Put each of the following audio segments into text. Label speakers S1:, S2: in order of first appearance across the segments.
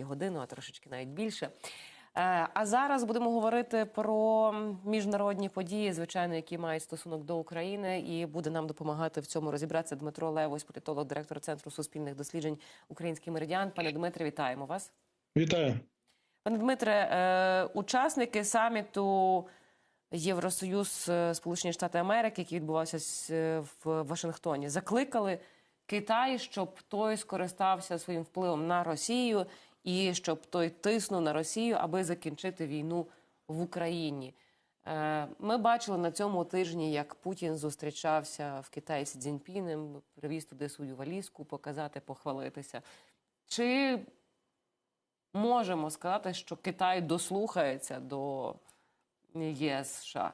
S1: годину, а трошечки навіть більше. Е, А зараз будемо говорити про міжнародні події, звичайно, які мають стосунок до України, і буде нам допомагати в цьому розібратися Дмитро Левось, політолог, директор центру суспільних досліджень Український меридіан. Пане Дмитре, вітаємо вас.
S2: Вітаю.
S1: Пане Дмитре, е, учасники саміту Євросоюз е, Сполучені Штати Америки, який відбувався в Вашингтоні, закликали Китай, щоб той скористався своїм впливом на Росію і щоб той тиснув на Росію, аби закінчити війну в Україні. Е, Ми бачили на цьому тижні, як Путін зустрічався в Китаї з Цзіньпінем, привіз туди свою валізку, показати, похвалитися. Чи можемо сказати, що Китай дослухається до ЄС США?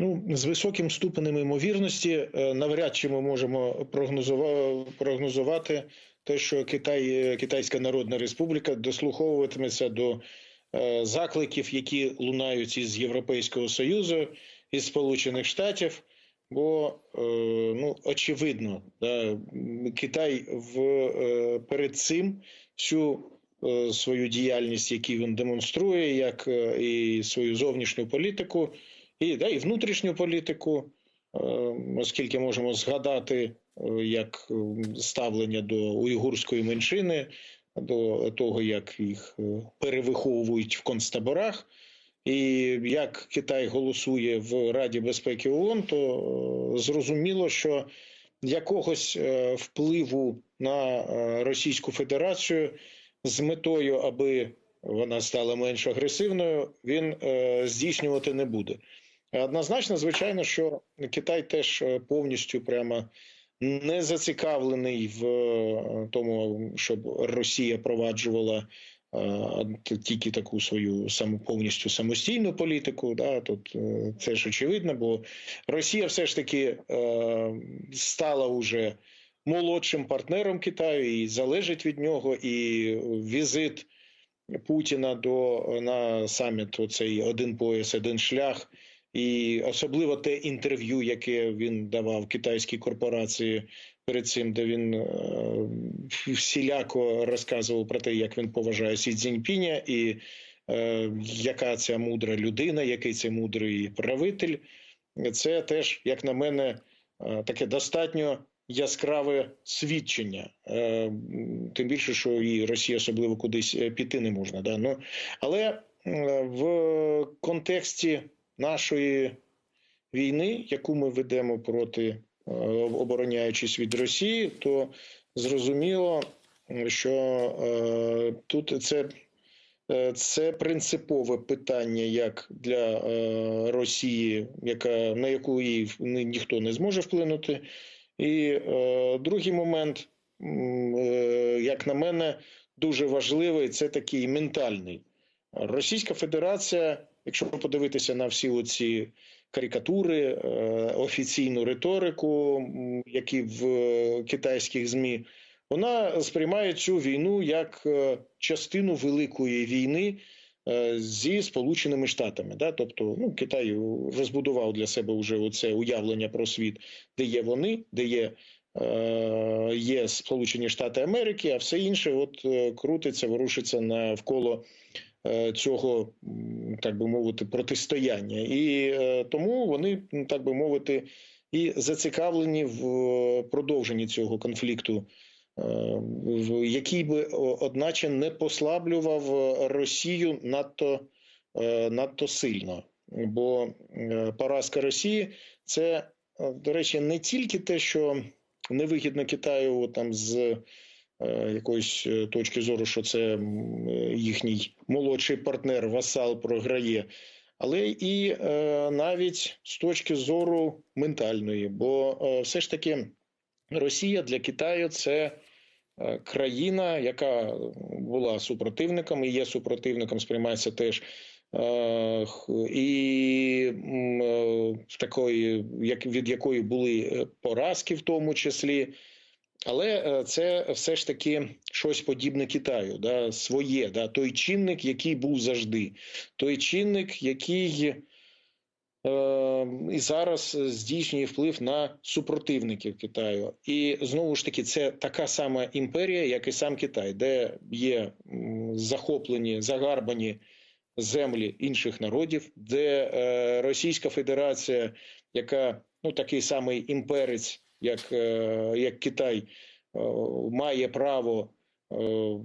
S2: Ну, з високим ступенем ймовірності е, навряд чи ми можемо прогнозувати те, що Китай, е, Китайська Народна Республіка дослуховуватиметься до е, закликів, які лунають із Європейського Союзу, із Сполучених Штатів. Бо е, ну очевидно, да, Китай в перед цим всю свою діяльність, яку він демонструє, як і свою зовнішню політику, і, да, і внутрішню політику, оскільки можемо згадати як ставлення до уйгурської меншини, до того, як їх е, перевиховують в концтаборах. І як Китай голосує в Раді безпеки ООН, то е, зрозуміло, що якогось е, впливу на Російську Федерацію з метою, аби вона стала менш агресивною, він здійснювати не буде. Однозначно, звичайно, що Китай теж повністю прямо не зацікавлений в е, тому, щоб Росія проваджувала е, тільки таку свою саму повністю самостійну політику. Да, тут е, це ж очевидно, бо Росія все ж таки стала уже молодшим партнером Китаю і залежить від нього, і візит Путіна до на саміт оцей один пояс, один шлях. І особливо те інтерв'ю, яке він давав китайській корпорації перед цим, де він е, всіляко розказував про те, як він поважає Сі Цзіньпіня і е, яка ця мудра людина, який це мудрий правитель. Це теж, як на мене, е, таке достатньо яскраве свідчення. Е, тим більше, що і Росія особливо кудись е, піти не можна. Да? Ну, але в контексті нашої війни, яку ми ведемо проти е, обороняючись від Росії, то зрозуміло, що е, тут це. е, Це принципове питання як для Росії, яка на яку її ніхто не зможе вплинути. І другий момент, як на мене, дуже важливий це такий ментальний. Російська Федерація, якщо подивитися на всі оці карикатури, е, офіційну риторику, які в е, китайських ЗМІ, вона сприймає цю війну як е, частину великої війни зі Сполученими Штатами. Да? Тобто, ну, Китай розбудував для себе вже оце уявлення про світ, де є вони, де є. Є Сполучені Штати Америки, а все інше от крутиться, ворушиться навколо цього, так би мовити, протистояння, і е, тому вони, так би мовити, і зацікавлені в е, продовженні цього конфлікту, е, який би одначе не послаблював е, Росію надто, е, надто сильно. Бо е, поразка Росії це, е, до речі, не тільки те, що невигідно Китаю там з е, якоїсь е, точки зору, що це е, їхній молодший партнер, васал програє, але і е, навіть з точки зору ментальної, бо е, все ж таки Росія для Китаю це е, країна, яка була супротивником і є супротивником, сприймається теж. е, І е, такої, як від якої були е, поразки, в тому числі, але е, це все ж таки щось подібне Китаю, да, своє, да, той чинник, який був завжди, той чинник, який е, і зараз здійснює вплив на супротивників Китаю. І знову ж таки, це така сама імперія, як і сам Китай, де є захоплені, загарбані землі інших народів, де е, Російська Федерація, яка ну такий самий імперець, як, е, як Китай, е, має право е,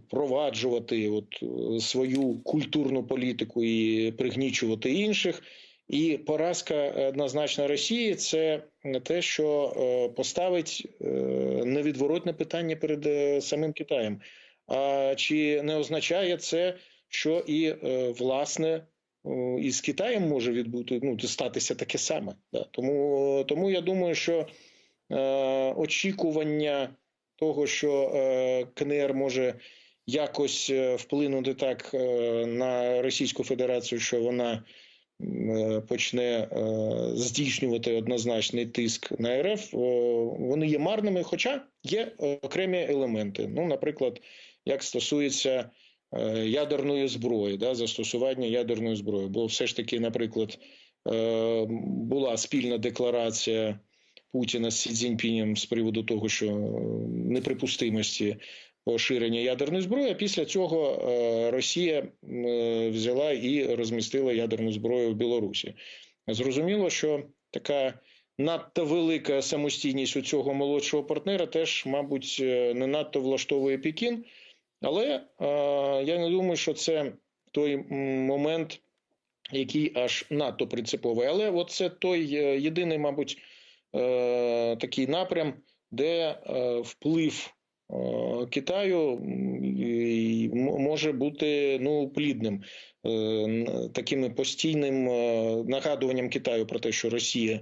S2: проваджувати от свою культурну політику і пригнічувати інших. І поразка однозначно Росії це те, що поставить невідворотне питання перед самим Китаєм. А чи не означає це, що і власне е, і з Китаєм може відбути ну статися таке саме? Да. Тому, тому я думаю, що очікування того, що е, КНР може якось е, вплинути так е, на Російську Федерацію, що вона е, почне е, здійснювати однозначний тиск на РФ, е, вони є марними, хоча є окремі елементи. Ну, наприклад, як стосується е, ядерної зброї, да, застосування ядерної зброї, бо все ж таки, наприклад, е, була спільна декларація. Путіна з Сі Цзіньпінем з приводу того, що е, неприпустимості поширення ядерної зброї. А після цього е, Росія е, взяла і розмістила ядерну зброю в Білорусі. Зрозуміло, що така надто велика самостійність у цього молодшого партнера теж, мабуть, не надто влаштовує Пекін. Але я не думаю, що це той момент, який аж надто принциповий. Але от це той єдиний, мабуть, е, такий напрям, де е, вплив е, Китаю може бути ну, плідним, таким постійним нагадуванням Китаю про те, що Росія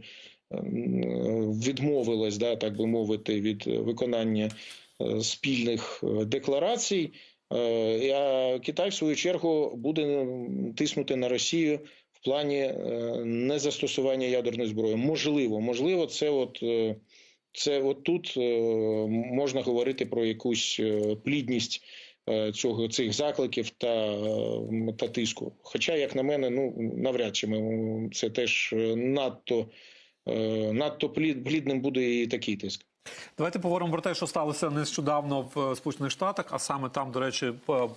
S2: відмовилась, да, так би мовити, від виконання спільних декларацій. А Китай, в свою чергу, буде тиснути на Росію в плані е, незастосування ядерної зброї. Можливо, можливо, це от. е, Це от тут е, можна говорити про якусь плідність цього цих закликів та, та тиску. Хоча, як на мене, ну навряд чи ми це теж надто, надто плід- плідним буде і такий тиск.
S3: Давайте поговоримо про те, що сталося нещодавно в е, Сполучених Штатах, а саме там, до речі,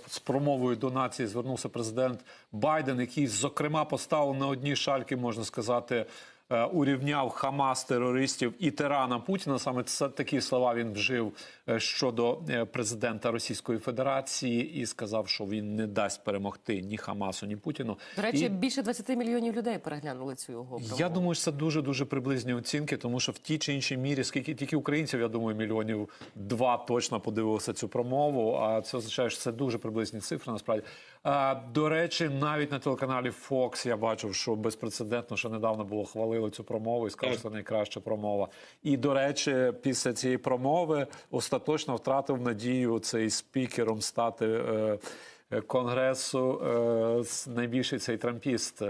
S3: з промовою до нації звернувся президент Байден, який, зокрема, поставив на одні шальки, можна сказати, урівняв Хамас терористів і тирана Путіна. Саме це такі слова він вжив е, щодо е, президента Російської Федерації і сказав, що він не дасть перемогти ні Хамасу, ні Путіну.
S1: До речі,
S3: І-
S1: більше 20 мільйонів людей переглянули цю його промову.
S3: я думаю, що це дуже дуже приблизні оцінки, тому що в тій чи іншій мірі, скільки тільки українців, я думаю, мільйонів два точно подивилися цю промову. А це означає, що це дуже приблизні цифри. Насправді до речі, навіть на телеканалі Fox я бачив, що безпрецедентно, що недавно було хвалили цю промову і сказали, що це найкраща промова. І до речі, після цієї промови остаточно втратив надію цей спікером стати. Е, е, Конгресу е, найбільший цей трампіст,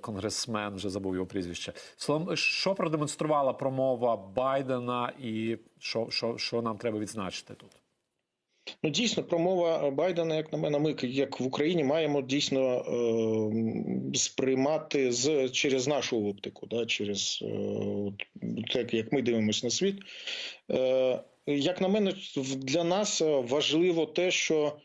S3: конгресмен, вже забув його прізвище. Словом, що продемонструвала промова Байдена, і що, що, що нам треба відзначити тут?
S2: Ну, дійсно, промова Байдена, як на мене, ми як в Україні маємо дійсно е, сприймати з через нашу оптику, да, через е, так, як ми дивимося на світ. Е, як на мене, для нас важливо те, що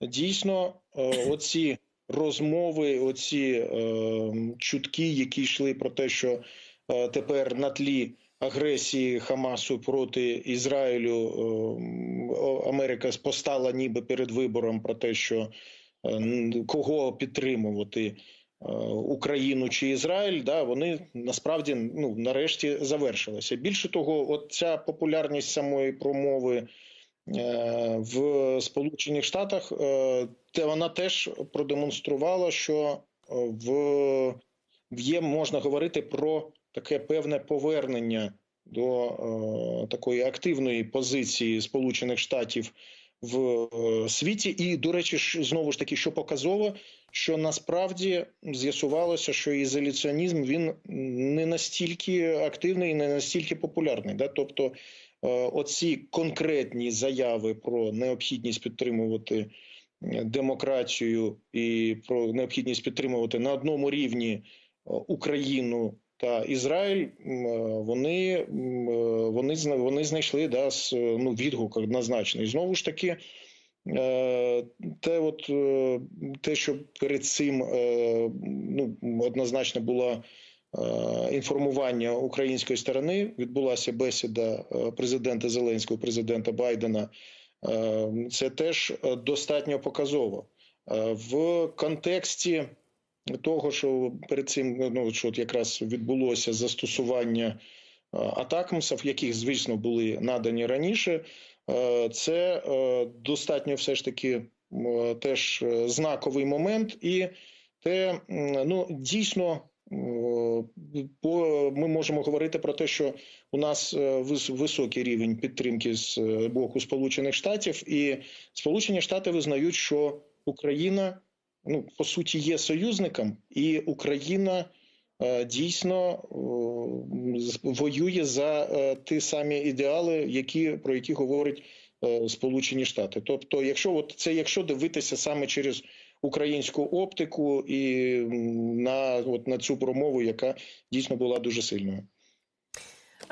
S2: дійсно е, оці розмови, оці е, чутки, які йшли про те, що е, тепер на тлі агресії Хамасу проти Ізраїлю е, Америка постала ніби перед вибором про те, що е, кого підтримувати. е, Україну чи Ізраїль, да, вони насправді ну нарешті завершилися. Більше того, от ця популярність самої промови е, в Сполучених Штатах, те вона теж продемонструвала, що в є можна говорити про таке певне повернення до е, такої активної позиції Сполучених Штатів в е, світі. І, до речі, знову ж таки, що показово, що насправді з'ясувалося, що ізоляціонізм він не настільки активний і не настільки популярний. Да? Тобто, е, оці конкретні заяви про необхідність підтримувати демократію і про необхідність підтримувати на одному рівні Україну та Ізраїль, е, вони, е, вони, вони знайшли да, ну, відгук однозначний. Знову ж таки, е, те, от, те, що перед цим ну, однозначно було інформування української сторони, відбулася бесіда президента Зеленського, президента Байдена. Це теж достатньо показово. В контексті того, що перед цим ну, що от якраз відбулося застосування е, атакамсів, яких, звісно, були надані раніше, е, це е, достатньо все ж таки теж знаковий момент, і те ну, дійсно. По ми можемо говорити про те, що у нас високий рівень підтримки з боку Сполучених Штатів, і Сполучені Штати визнають, що Україна ну по суті є союзником, і Україна е, дійсно е, воює за е, ті самі ідеали, які про які говорять е, Сполучені Штати. Тобто, якщо от це якщо дивитися саме через українську оптику і на от на цю промову, яка дійсно була дуже сильною.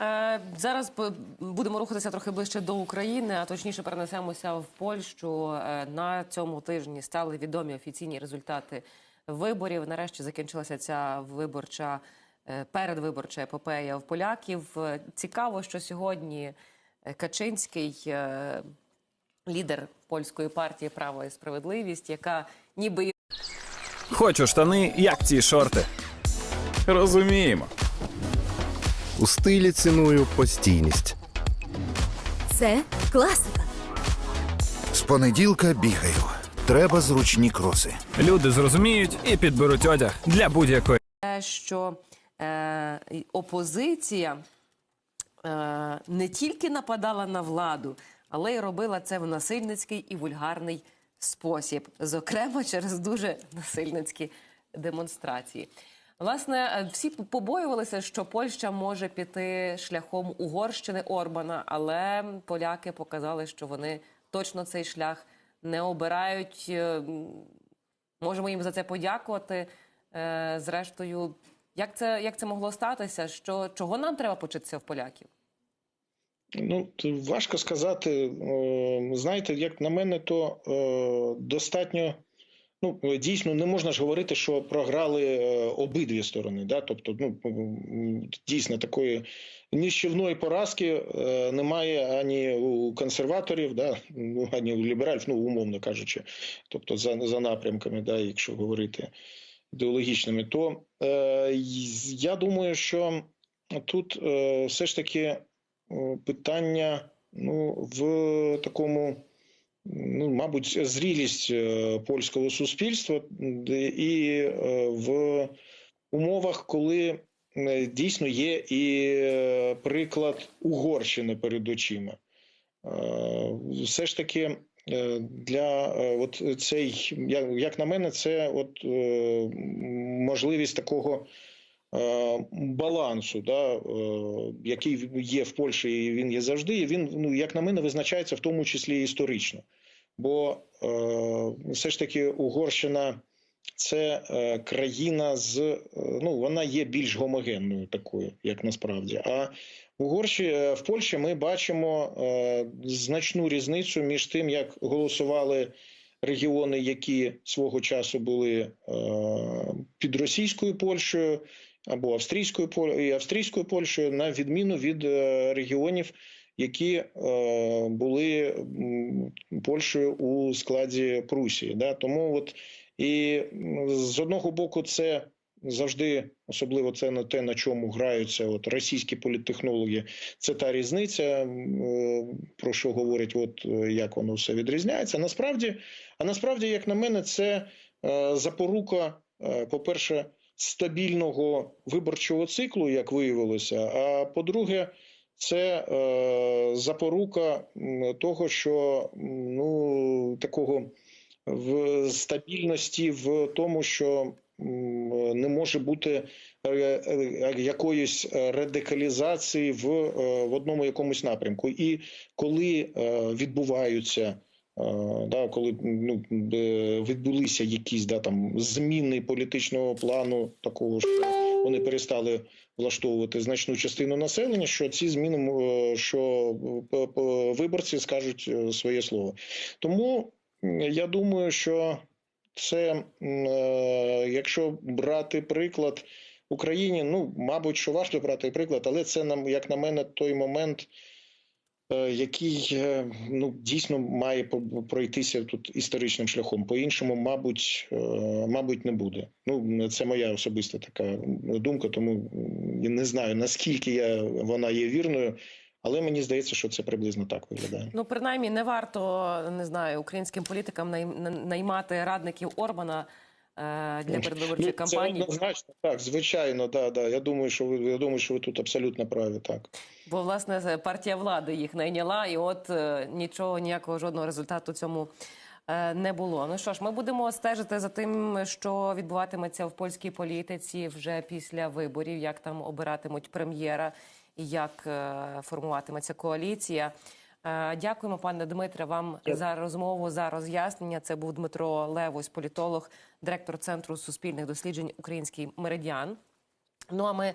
S1: Е, зараз будемо рухатися трохи ближче до України, а точніше перенесемося в Польщу. Е, на цьому тижні стали відомі офіційні результати виборів. Нарешті закінчилася ця виборча е, передвиборча епопея в поляків. Цікаво, що сьогодні Качинський. Лідер польської партії Право і справедливість, яка ніби
S4: Хочу штани, як ці шорти. Розуміємо.
S5: У стилі ціную постійність.
S6: Це класика.
S5: З понеділка бігаю. Треба зручні кроси.
S4: Люди зрозуміють і підберуть одяг для будь-якої.
S1: те, що е, опозиція е, не тільки нападала на владу, але й робила це в насильницький і вульгарний спосіб, зокрема через дуже насильницькі демонстрації. Власне, е, всі побоювалися, що Польща може піти шляхом Угорщини Орбана, але поляки показали, що вони точно цей шлях не обирають. Е, Можемо їм за це подякувати. Е, Зрештою, як це, як це могло статися? Що, чого нам треба почитися в поляків?
S2: Ну, важко сказати. Знаєте, як на мене, то достатньо. Ну, дійсно, не можна ж говорити, що програли е, обидві сторони. Да? Тобто, ну, дійсно, такої ніщівної поразки е, немає ані у консерваторів, да? ну, ані у лібералів, ну, умовно кажучи, тобто за, за напрямками, да, якщо говорити ідеологічними, то е, я думаю, що тут е, все ж таки е, питання ну, в такому, ну, мабуть, зрілість е, польського суспільства і е, в умовах, коли е, дійсно є і приклад Угорщини перед очима. Все ж таки. Для от цей, як, на мене, це от можливість такого балансу, да, е, який є в Польщі, і він є завжди. І він, ну як на мене, визначається в тому числі історично. Бо е, все ж таки Угорщина це е, країна з е, ну вона є більш гомогенною такою, як насправді. А в Угорщі е, в Польщі ми бачимо е, значну різницю між тим, як голосували регіони, які свого часу були е, під російською Польщею або австрійською і австрійською Польщею, на відміну від е, регіонів, які е, були Польщею у складі Прусії. Да? Тому от і з одного боку, це завжди, особливо це на те, на чому граються от російські політтехнологи. Це та різниця, е, про що говорять, от як воно все відрізняється. Насправді, а насправді, як на мене, це запорука, е, по-перше, стабільного виборчого циклу, як виявилося. А по-друге, це е, запорука того, що ну такого в стабільності в тому, що не може бути е, е, якоїсь радикалізації в, е, в одному якомусь напрямку. І коли відбуваються. Е, Да, коли ну, е, відбулися якісь да, там, зміни політичного плану, такого що вони перестали влаштовувати значну частину населення. Що ці зміни е, що е, виборці скажуть е, своє слово. Тому я думаю, що це, е, якщо брати приклад Україні, ну мабуть, що важко брати приклад, але це нам, як на мене, той момент. Е, Який е, ну дійсно має по- пройтися тут історичним шляхом. По-іншому, мабуть, е, мабуть, не буде. Ну це моя особиста така думка, тому я не знаю наскільки я вона є вірною, але мені здається, що це приблизно так виглядає.
S1: Ну, принаймні, не варто не знаю українським політикам най- наймати радників Орбана для передвиборчої
S2: Ну,
S1: кампанії.
S2: Це однозначно так, звичайно, да, да. Я думаю, що ви я думаю, що ви тут абсолютно праві. Так
S1: Бо власне партія влади їх найняла, і от е, нічого, ніякого жодного результату цьому е, не було. Ну що ж, ми будемо стежити за тим, що відбуватиметься в польській політиці вже після виборів, як там обиратимуть прем'єра і як е, формуватиметься коаліція. Е, Дякуємо, пане Дмитре, вам за розмову, за роз'яснення. Це був Дмитро Левось, політолог, директор Центру суспільних досліджень Український меридіан. Ну а ми